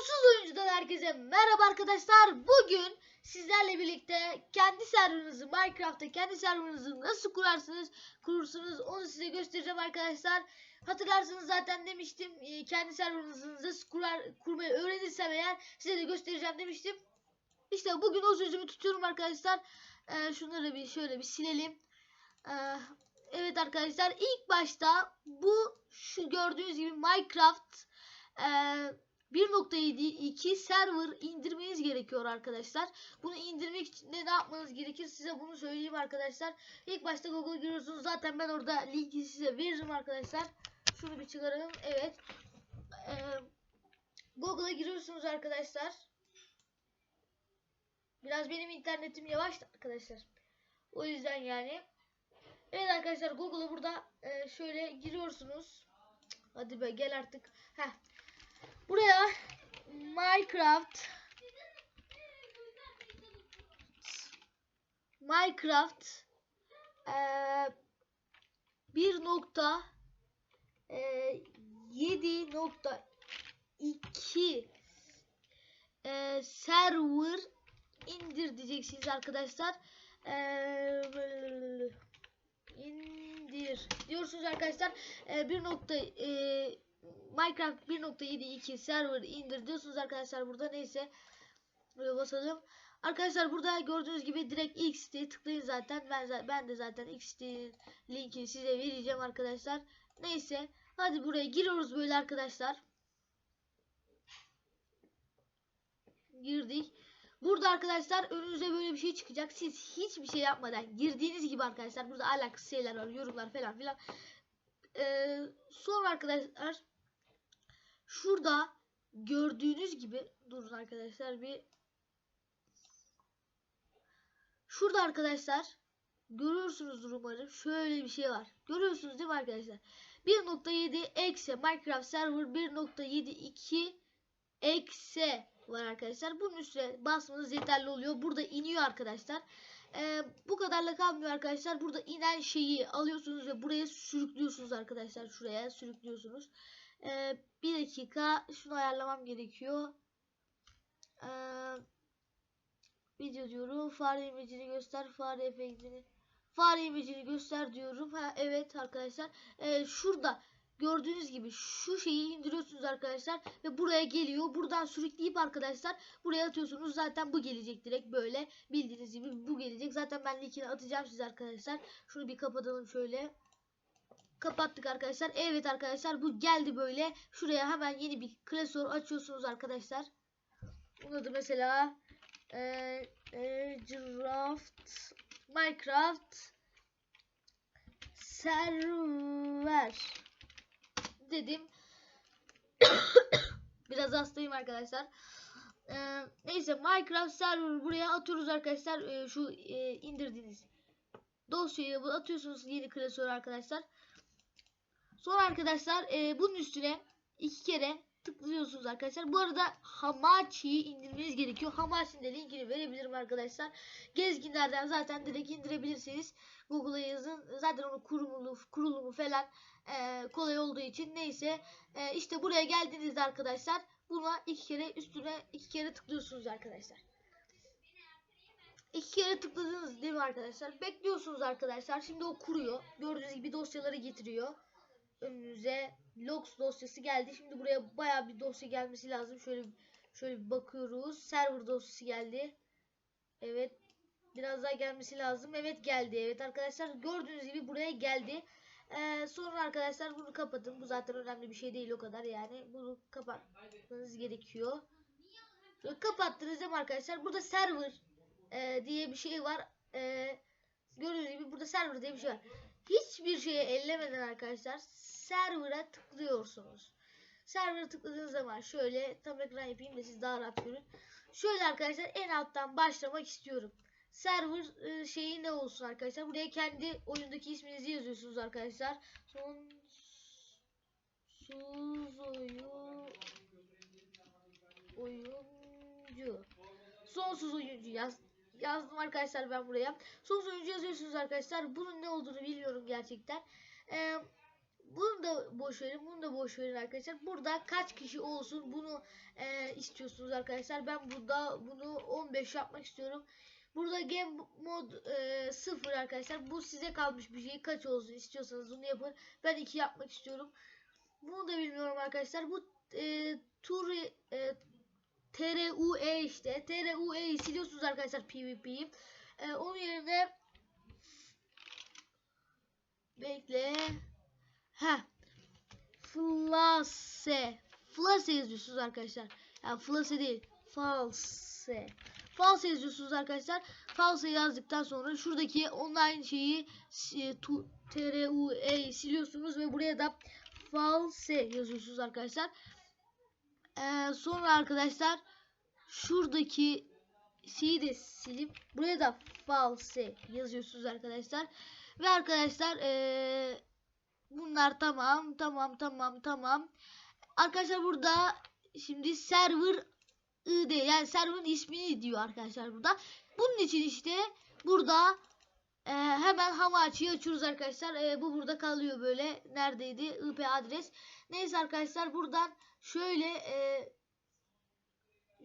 Sonsuz Oyuncu'dan herkese merhaba arkadaşlar. Bugün sizlerle birlikte kendi serverınızı Minecraft'ta kendi serverınızı nasıl kurarsınız, kurursunuz onu size göstereceğim arkadaşlar. Hatırlarsınız zaten demiştim e, kendi serverınızı nasıl kurar, kurmayı öğrenirsem eğer size de göstereceğim demiştim. İşte bugün o sözümü tutuyorum arkadaşlar. Ee, şunları bir şöyle bir silelim. Ee, evet arkadaşlar ilk başta bu şu gördüğünüz gibi Minecraft e, 1.7.2 server indirmeniz gerekiyor arkadaşlar. Bunu indirmek için ne yapmanız gerekir size bunu söyleyeyim arkadaşlar. İlk başta Google'a giriyorsunuz. Zaten ben orada linki size veririm arkadaşlar. Şunu bir çıkaralım. Evet. Ee, Google'a giriyorsunuz arkadaşlar. Biraz benim internetim yavaş arkadaşlar. O yüzden yani. Evet arkadaşlar Google'a burada e, şöyle giriyorsunuz. Hadi be gel artık. Heh. Buraya Minecraft Minecraft eee 1.7.2 eee, server indir diyeceksiniz arkadaşlar. Eee, indir diyorsunuz arkadaşlar. Eee 1. eee, Minecraft 1.7.2 server indir diyorsunuz arkadaşlar burada neyse basalım. Arkadaşlar burada gördüğünüz gibi direkt XT tıklayın zaten. Ben ben de zaten XT linkini size vereceğim arkadaşlar. Neyse hadi buraya giriyoruz böyle arkadaşlar. Girdik. Burada arkadaşlar önünüze böyle bir şey çıkacak. Siz hiçbir şey yapmadan girdiğiniz gibi arkadaşlar burada alakasız şeyler var, yorumlar falan filan. Ee, sonra arkadaşlar şurada gördüğünüz gibi durun arkadaşlar bir şurada arkadaşlar görüyorsunuzdur umarım şöyle bir şey var. Görüyorsunuz değil mi arkadaşlar? 1.7 eksi Minecraft server 1.72 eksi var arkadaşlar. Bunun üstüne basmanız yeterli oluyor. Burada iniyor arkadaşlar. Ee, bu kadarla kalmıyor arkadaşlar. Burada inen şeyi alıyorsunuz ve buraya sürüklüyorsunuz arkadaşlar. Şuraya sürüklüyorsunuz. Ee, bir dakika şunu ayarlamam gerekiyor. Ee, video diyorum. Fare imecini göster. Fare efektini. Fare imecini göster diyorum. Ha, evet arkadaşlar. Ee, şurada gördüğünüz gibi şu şeyi indiriyorsunuz arkadaşlar ve buraya geliyor. Buradan sürükleyip arkadaşlar buraya atıyorsunuz. Zaten bu gelecek direkt böyle. Bildiğiniz gibi bu gelecek. Zaten ben linkini atacağım size arkadaşlar. Şunu bir kapatalım şöyle. Kapattık arkadaşlar. Evet arkadaşlar bu geldi böyle. Şuraya hemen yeni bir klasör açıyorsunuz arkadaşlar. Bunun adı mesela e, e, Draft Minecraft Server dedim. Biraz hastayım arkadaşlar. Ee, neyse Minecraft server buraya atıyoruz arkadaşlar. Ee, şu e, indirdiğiniz dosyayı atıyorsunuz yeni klasör arkadaşlar. Sonra arkadaşlar e, bunun üstüne iki kere tıklıyorsunuz arkadaşlar. Bu arada Hamachi'yi indirmeniz gerekiyor. Hamachi'nin de linkini verebilirim arkadaşlar. Gezginlerden zaten direkt indirebilirsiniz. Google'a yazın. Zaten onun kurulumu, kurulumu falan e, kolay olduğu için neyse. E, işte buraya geldiğinizde arkadaşlar buna iki kere üstüne iki kere tıklıyorsunuz arkadaşlar. İki kere tıkladınız değil mi arkadaşlar? Bekliyorsunuz arkadaşlar. Şimdi o kuruyor. Gördüğünüz gibi dosyaları getiriyor. Önünüze logs dosyası geldi. Şimdi buraya baya bir dosya gelmesi lazım. Şöyle şöyle bir bakıyoruz. Server dosyası geldi. Evet. Biraz daha gelmesi lazım. Evet geldi. Evet arkadaşlar gördüğünüz gibi buraya geldi. Ee, sonra arkadaşlar bunu kapatın. Bu zaten önemli bir şey değil o kadar yani. Bunu kapatmanız gerekiyor. Şöyle kapattınız değil mi arkadaşlar? Burada server e, diye bir şey var. E, gördüğünüz gibi burada server diye bir şey var. Hiçbir şeye ellemeden arkadaşlar server'a tıklıyorsunuz. Server'a tıkladığınız zaman şöyle tam ekran yapayım da siz daha rahat görün. Şöyle arkadaşlar en alttan başlamak istiyorum. Server e, şeyi ne olsun arkadaşlar? Buraya kendi oyundaki isminizi yazıyorsunuz arkadaşlar. Sonsuz oyun oyuncu. Sonsuz oyuncu yaz yazdım arkadaşlar ben buraya. Sonsuz oyuncu yazıyorsunuz arkadaşlar. Bunun ne olduğunu bilmiyorum gerçekten. Ee, bunu da boş verin, bunu da boş verin arkadaşlar. Burada kaç kişi olsun bunu e, istiyorsunuz arkadaşlar. Ben burada bunu 15 yapmak istiyorum. Burada game mod e, 0 arkadaşlar. Bu size kalmış bir şey. Kaç olsun istiyorsanız bunu yapın. Ben 2 yapmak istiyorum. Bunu da bilmiyorum arkadaşlar. Bu e, tur e, TRUE işte. TRUE'yi siliyorsunuz arkadaşlar PvP'yi. E, onun yerine bekle. Ha. Flase. Flase yazıyorsunuz arkadaşlar. Yani flase değil. False. False yazıyorsunuz arkadaşlar. False yazdıktan sonra şuradaki online şeyi e, TRUE siliyorsunuz ve buraya da false yazıyorsunuz arkadaşlar. Ee, sonra arkadaşlar şuradaki şeyi de silip buraya da false yazıyorsunuz arkadaşlar. Ve arkadaşlar ee, bunlar tamam tamam tamam tamam. Arkadaşlar burada şimdi server ID yani server'ın ismini diyor arkadaşlar burada. Bunun için işte burada e, hemen Hamachi'yi açıyoruz arkadaşlar. E, bu burada kalıyor böyle. Neredeydi? IP adres. Neyse arkadaşlar buradan şöyle e,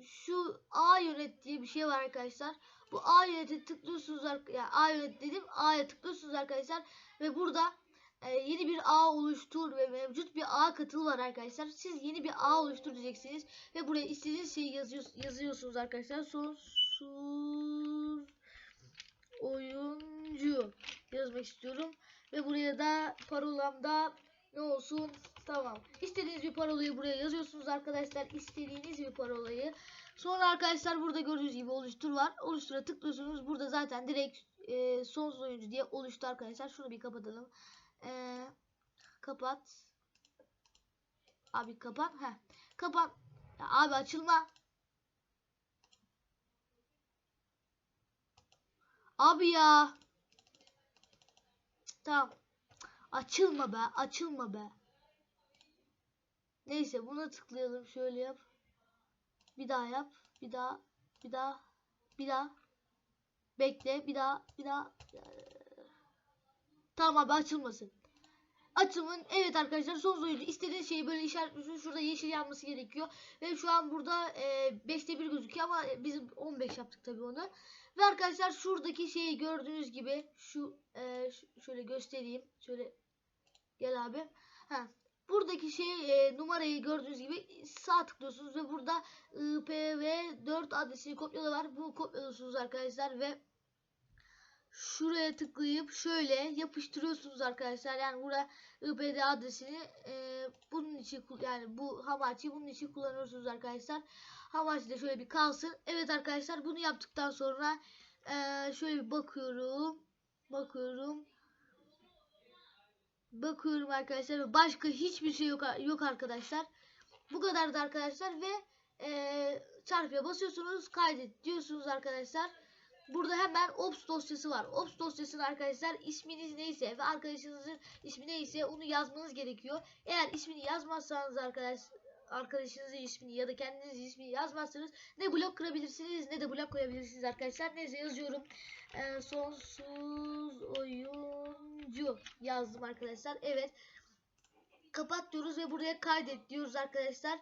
şu A yönet diye bir şey var arkadaşlar. Bu A yönete tıklıyorsunuz ar- yani A yönet dedim. A'ya tıklıyorsunuz arkadaşlar ve burada e, yeni bir ağ oluştur ve mevcut bir ağ katıl var arkadaşlar. Siz yeni bir ağ oluştur diyeceksiniz ve buraya istediğiniz şeyi yazıyor, yazıyorsunuz arkadaşlar. Sonsuz oyuncu yazmak istiyorum ve buraya da parolamda ne olsun? Tamam. İstediğiniz bir parolayı buraya yazıyorsunuz arkadaşlar. İstediğiniz bir parolayı. Sonra arkadaşlar burada gördüğünüz gibi oluştur var. Oluştura tıklıyorsunuz. Burada zaten direkt e, sonsuz oyuncu diye oluştu arkadaşlar. Şunu bir kapatalım. Ee, kapat. Abi kapat. Heh. Kapat. Ya abi açılma. Abi ya. Tamam. Açılma be. Açılma be. Neyse buna tıklayalım. Şöyle yap. Bir daha yap. Bir daha. Bir daha. Bir daha. Bekle. Bir daha. Bir daha. Tamam abi açılmasın. Açımın evet arkadaşlar son oyuncu istediğiniz şeyi böyle işaretliyorsunuz. Şurada yeşil yanması gerekiyor. Ve şu an burada e, 5'te 1 gözüküyor ama biz 15 yaptık tabi onu. Ve arkadaşlar şuradaki şeyi gördüğünüz gibi şu e, şöyle göstereyim. Şöyle gel abi. Ha. Buradaki şey e, numarayı gördüğünüz gibi sağ tıklıyorsunuz ve burada IPv4 adresini kopyala var. Bunu kopyalıyorsunuz arkadaşlar ve şuraya tıklayıp şöyle yapıştırıyorsunuz arkadaşlar. Yani burada IPD adresini e, bunun için yani bu Hamachi bunun için kullanıyorsunuz arkadaşlar. Hamachi de şöyle bir kalsın. Evet arkadaşlar bunu yaptıktan sonra e, şöyle bir bakıyorum. Bakıyorum. Bakıyorum arkadaşlar. Başka hiçbir şey yok yok arkadaşlar. Bu kadar da arkadaşlar ve e, çarpıya basıyorsunuz. Kaydet diyorsunuz arkadaşlar. Burada hemen ops dosyası var. Ops dosyasını arkadaşlar isminiz neyse ve arkadaşınızın ismi neyse onu yazmanız gerekiyor. Eğer ismini yazmazsanız arkadaş arkadaşınızın ismini ya da kendiniz ismini yazmazsanız ne blok kırabilirsiniz ne de blok koyabilirsiniz arkadaşlar. Neyse yazıyorum. Ee, sonsuz oyuncu yazdım arkadaşlar. Evet. Kapat diyoruz ve buraya kaydet diyoruz arkadaşlar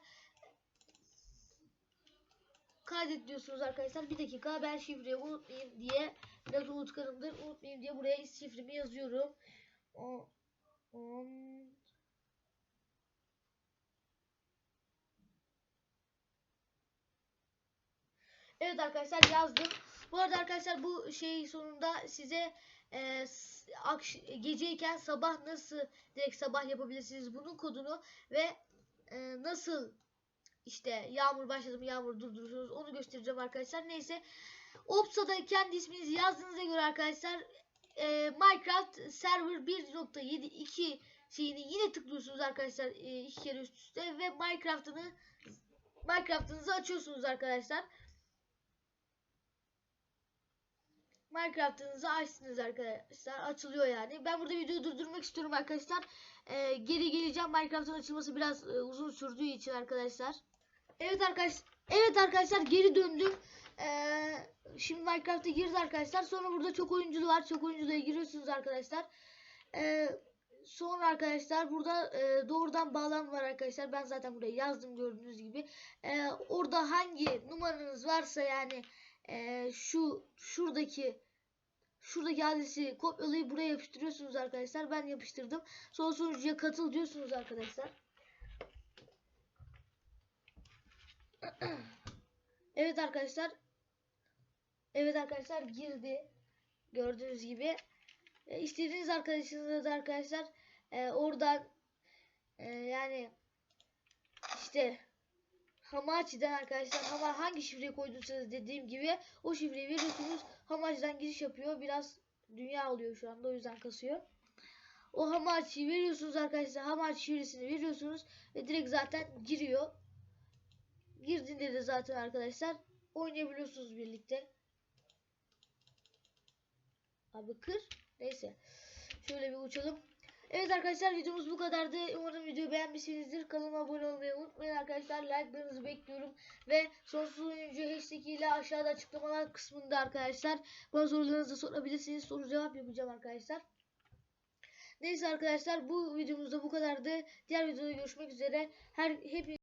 kaydet diyorsunuz arkadaşlar. Bir dakika ben şifreyi unutmayayım diye biraz unutkanımdır. Unutmayayım diye buraya şifremi yazıyorum. O, on, Evet arkadaşlar yazdım. Bu arada arkadaşlar bu şey sonunda size e, geceyken sabah nasıl direkt sabah yapabilirsiniz bunun kodunu ve e, nasıl işte yağmur başladı mı yağmur durdurursunuz onu göstereceğim arkadaşlar. Neyse Opsa'da kendi isminizi yazdığınıza göre arkadaşlar e, Minecraft Server 1.7.2 şeyini yine tıklıyorsunuz arkadaşlar e, iki kere üst üste ve Minecraft'ını Minecraft'ınızı açıyorsunuz arkadaşlar. Minecraft'ınızı açtınız arkadaşlar. Açılıyor yani. Ben burada videoyu durdurmak istiyorum arkadaşlar. Ee, geri geleceğim. Minecraft'ın açılması biraz e, uzun sürdüğü için arkadaşlar. Evet arkadaşlar. Evet arkadaşlar geri döndüm. Ee, şimdi Minecraft'a girdi arkadaşlar. Sonra burada çok oyunculu var. Çok oyunculuğa giriyorsunuz arkadaşlar. Ee, sonra arkadaşlar burada e, doğrudan bağlam var arkadaşlar. Ben zaten buraya yazdım gördüğünüz gibi. E, orada hangi numaranız varsa yani e, şu şuradaki şuradaki adresi kopyalayıp buraya yapıştırıyorsunuz arkadaşlar. Ben yapıştırdım. Sonra sunucuya katıl diyorsunuz arkadaşlar. Evet arkadaşlar. Evet arkadaşlar girdi. Gördüğünüz gibi. E, istediğiniz arkadaşınızla da arkadaşlar e, oradan e, yani işte Hamachi'den arkadaşlar ama hangi şifreyi koyduysanız dediğim gibi o şifreyi veriyorsunuz. Hamachi'den giriş yapıyor. Biraz dünya oluyor şu anda o yüzden kasıyor. O Hamachi'yi veriyorsunuz arkadaşlar. Hamachi şifresini veriyorsunuz ve direkt zaten giriyor. Girdiğinde de zaten arkadaşlar oynayabiliyorsunuz birlikte. Abi kır. Neyse. Şöyle bir uçalım. Evet arkadaşlar videomuz bu kadardı. Umarım videoyu beğenmişsinizdir. Kanalıma abone olmayı unutmayın arkadaşlar. Like'larınızı bekliyorum. Ve sonsuz oyuncu hashtag ile aşağıda açıklamalar kısmında arkadaşlar. Bana sorularınızı sorabilirsiniz. Soru cevap yapacağım arkadaşlar. Neyse arkadaşlar bu videomuzda bu kadardı. Diğer videoda görüşmek üzere. Her hep